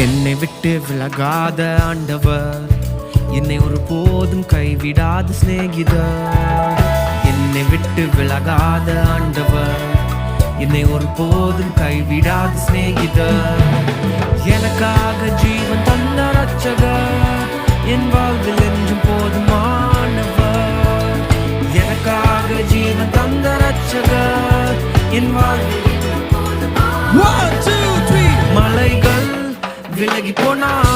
என்னை விட்டு விலகாத ஆண்டவர். என்னை ஒரு போதும் கைவிடாத சிநேகிதர். என்னை விட்டு விலகாத ஆண்டவர். என்னை ஒரு போதும் கைவிடாத சிநேகிதர். எனக்காக ஜீவன் தந்த ரட்சகர் என் வாழ்வில் என்றும் போதுமானவர் எனக்காக ஜீவன் தந்த ரட்சகர் என் வாழ்வில் போதுமான que el equipo nada.